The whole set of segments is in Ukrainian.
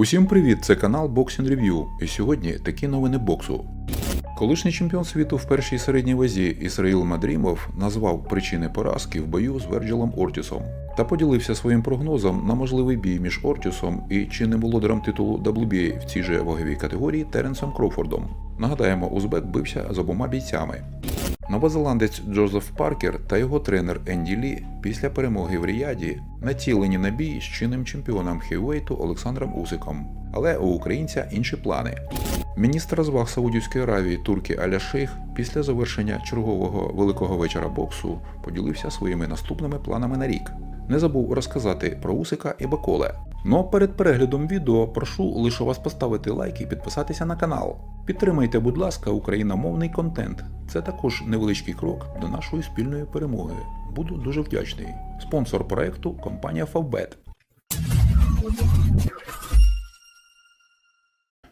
Усім привіт! Це канал Boxing Review. І сьогодні такі новини боксу. Колишній чемпіон світу в першій середній вазі Ісраїл Мадрімов назвав причини поразки в бою з Верджилом Ортісом та поділився своїм прогнозом на можливий бій між Ортісом і чинним володарем титулу WBA в цій же ваговій категорії Теренсом Кроуфордом. Нагадаємо, Узбек бився з обома бійцями. Новозеландець Джозеф Паркер та його тренер Енді Лі після перемоги в Ріяді націлені на бій з чинним чемпіоном хейвейту Олександром Усиком. Але у українця інші плани. Міністр розваг Саудівської Аравії Турки Аля Шейх після завершення чергового великого вечора боксу поділився своїми наступними планами на рік. Не забув розказати про Усика і Баколе. Ну а перед переглядом відео прошу лише вас поставити лайк і підписатися на канал. Підтримайте, будь ласка, україномовний контент. Це також невеличкий крок до нашої спільної перемоги. Буду дуже вдячний. Спонсор проекту компанія Favbet.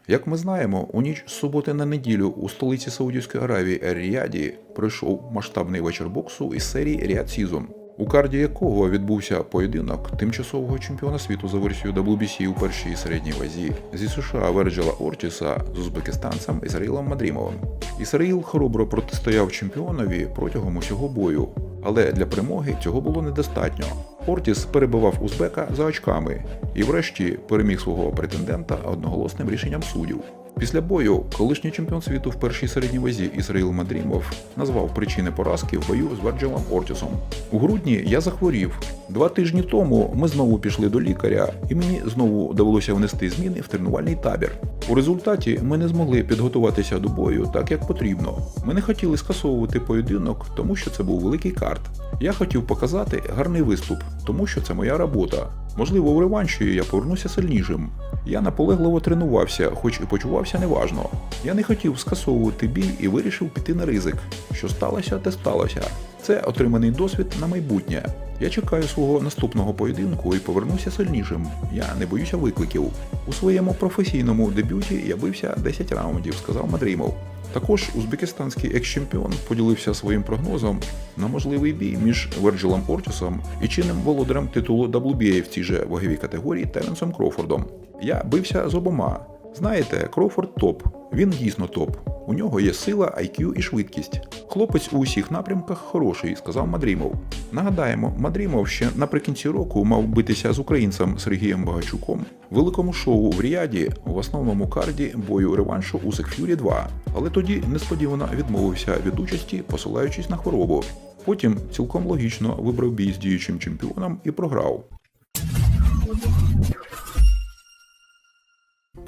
Як ми знаємо, у ніч з суботи на неділю у столиці Саудівської Аравії Ер-Ріаді пройшов масштабний вечір боксу із серії Ріад Сізон, у карді якого відбувся поєдинок тимчасового чемпіона світу за версією WBC у першій середній вазі зі США Верджела Ортіса з узбекистанцем Ісраїлом Мадрімовим. Ісраїл хоробро протистояв чемпіонові протягом усього бою, але для перемоги цього було недостатньо. Ортіс перебивав Узбека за очками і, врешті, переміг свого претендента одноголосним рішенням суддів. Після бою колишній чемпіон світу в першій середній вазі Ісраїл Мадрімов назвав причини поразки в бою з Верджилом Ортісом. У грудні я захворів. Два тижні тому ми знову пішли до лікаря, і мені знову довелося внести зміни в тренувальний табір. У результаті ми не змогли підготуватися до бою так, як потрібно. Ми не хотіли скасовувати поєдинок, тому що це був великий карт. Я хотів показати гарний виступ, тому що це моя робота. Можливо, у реванші я повернуся сильнішим. Я наполегливо тренувався, хоч і почувався неважно. Я не хотів скасовувати бій і вирішив піти на ризик. Що сталося, те сталося. Це отриманий досвід на майбутнє. Я чекаю свого наступного поєдинку і повернуся сильнішим. Я не боюся викликів. У своєму професійному дебюті я бився 10 раундів, сказав Мадрімов. Також узбекистанський екс-чемпіон поділився своїм прогнозом на можливий бій між Верджилом Ортісом і чинним володарем титулу WBA в цій же ваговій категорії Теренсом Кроуфордом. Я бився з обома. Знаєте, Кроуфорд топ. Він дійсно топ. У нього є сила, IQ і швидкість. Хлопець у усіх напрямках хороший, сказав Мадрімов. Нагадаємо, Мадрімов ще наприкінці року мав битися з українцем Сергієм Багачуком в великому шоу в Ріаді в основному карді бою реваншу Усик Ф'юрі 2, але тоді несподівано відмовився від участі, посилаючись на хворобу. Потім цілком логічно вибрав бій з діючим чемпіоном і програв.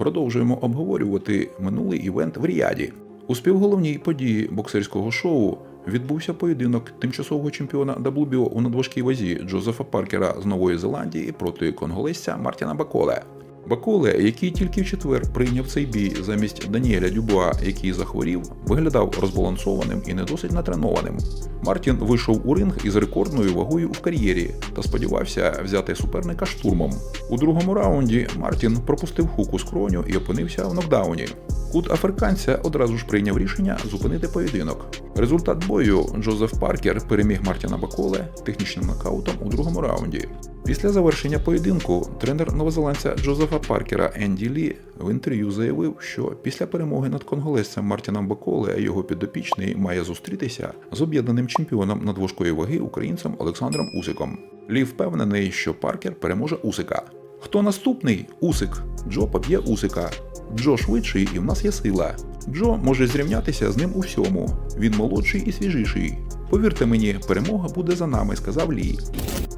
Продовжуємо обговорювати минулий івент в Ріаді. У співголовній події боксерського шоу відбувся поєдинок тимчасового чемпіона WBO у надважкій вазі Джозефа Паркера з Нової Зеландії проти конголезця Мартіна Баколе. Баколе, який тільки в четвер прийняв цей бій замість Даніеля Дюбуа, який захворів, виглядав розбалансованим і не досить натренованим. Мартін вийшов у ринг із рекордною вагою в кар'єрі та сподівався взяти суперника штурмом. У другому раунді Мартін пропустив хук у скроню і опинився в нокдауні. Кут африканця одразу ж прийняв рішення зупинити поєдинок. Результат бою Джозеф Паркер переміг Мартіна Баколе технічним нокаутом у другому раунді. Після завершення поєдинку тренер новозеландця Джозефа Паркера Енді Лі в інтерв'ю заявив, що після перемоги над конголезцем Мартіном Баколе його підопічний має зустрітися з об'єднаним чемпіоном надважкої ваги українцем Олександром Усиком. Лі впевнений, що Паркер переможе Усика. Хто наступний? Усик. Джо поб'є Усика. Джо швидший і в нас є сила. Джо може зрівнятися з ним у всьому. Він молодший і свіжіший. Повірте мені, перемога буде за нами, сказав Лі.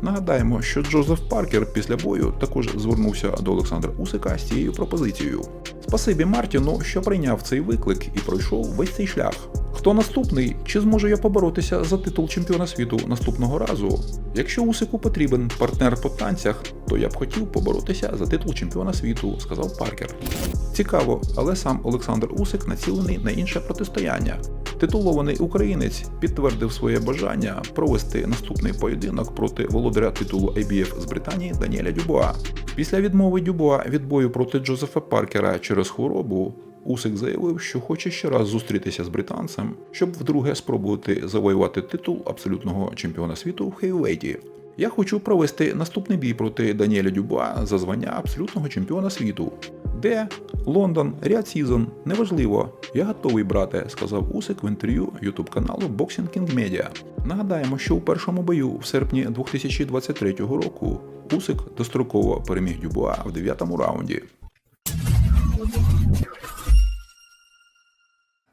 Нагадаємо, що Джозеф Паркер після бою також звернувся до Олександра Усика з цією пропозицією. Спасибі Мартіну, що прийняв цей виклик і пройшов весь цей шлях. Хто наступний? Чи зможу я поборотися за титул чемпіона світу наступного разу? Якщо Усику потрібен партнер по танцях, то я б хотів поборотися за титул чемпіона світу, сказав Паркер. Цікаво, але сам Олександр Усик націлений на інше протистояння. Титулований українець підтвердив своє бажання провести наступний поєдинок проти володаря титулу IBF з Британії Даніеля Дюбуа. Після відмови Дюбуа від бою проти Джозефа Паркера через хворобу. Усик заявив, що хоче ще раз зустрітися з британцем, щоб вдруге спробувати завоювати титул абсолютного чемпіона світу в хейвейті. Я хочу провести наступний бій проти Даніеля Дюбуа за звання абсолютного чемпіона світу. Де? Лондон, Ряд Сізон, неважливо. Я готовий, брате, сказав Усик в інтерв'ю ютуб каналу Boxing King Media. Нагадаємо, що у першому бою в серпні 2023 року Усик достроково переміг Дюбуа в дев'ятому раунді.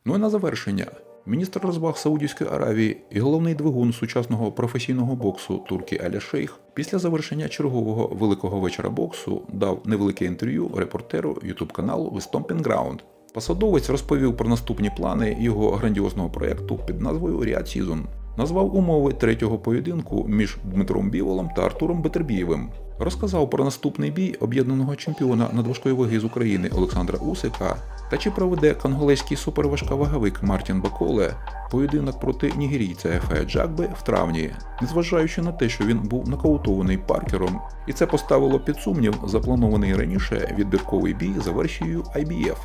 Ну і на завершення. Міністр розваг Саудівської Аравії і головний двигун сучасного професійного боксу турки Аля Шейх після завершення чергового великого вечора боксу дав невелике інтерв'ю репортеру ютуб каналу The Stomping Ground. Посадовець розповів про наступні плани його грандіозного проєкту під назвою Ріад Сізон. Назвав умови третього поєдинку між Дмитром Біволом та Артуром Бетербієвим. Розказав про наступний бій об'єднаного чемпіона надважкої ваги з України Олександра Усика та чи проведе конголезький суперважковаговик Мартін Баколе поєдинок проти нігерійця Ефея Джакби в травні, незважаючи на те, що він був нокаутований паркером, і це поставило під сумнів запланований раніше відбірковий бій за версією IBF.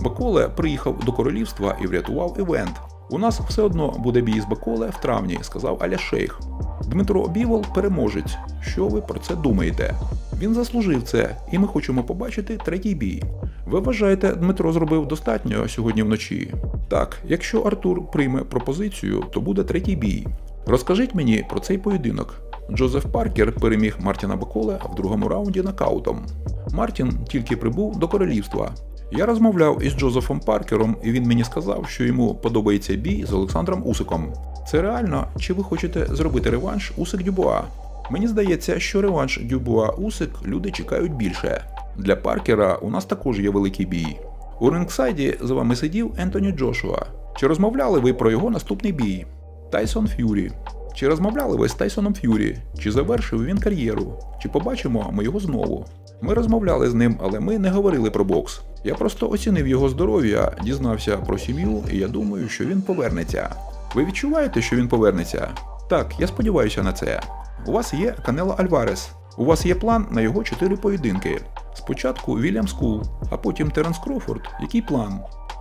Баколе приїхав до королівства і врятував івент. У нас все одно буде бій з Баколе в травні, сказав Аля Шейх. Дмитро Бівол переможець. Що ви про це думаєте? Він заслужив це, і ми хочемо побачити третій бій. Ви вважаєте, Дмитро зробив достатньо сьогодні вночі? Так, якщо Артур прийме пропозицію, то буде третій бій. Розкажіть мені про цей поєдинок. Джозеф Паркер переміг Мартіна Баколе в другому раунді нокаутом. Мартін тільки прибув до королівства. Я розмовляв із Джозефом Паркером, і він мені сказав, що йому подобається бій з Олександром Усиком. Це реально, чи ви хочете зробити реванш Усик Дюбуа? Мені здається, що реванш Дюбуа Усик люди чекають більше. Для Паркера у нас також є великий бій. У рингсайді з вами сидів Ентоні Джошуа. Чи розмовляли ви про його наступний бій? Тайсон Ф'юрі. Чи розмовляли ви з Тайсоном Ф'юрі? Чи завершив він кар'єру? Чи побачимо ми його знову? Ми розмовляли з ним, але ми не говорили про бокс. Я просто оцінив його здоров'я, дізнався про сім'ю, і я думаю, що він повернеться. Ви відчуваєте, що він повернеться? Так, я сподіваюся на це. У вас є Канело Альварес. У вас є план на його чотири поєдинки. Спочатку Вільям Скул, а потім Теренс Крофорд. Який план?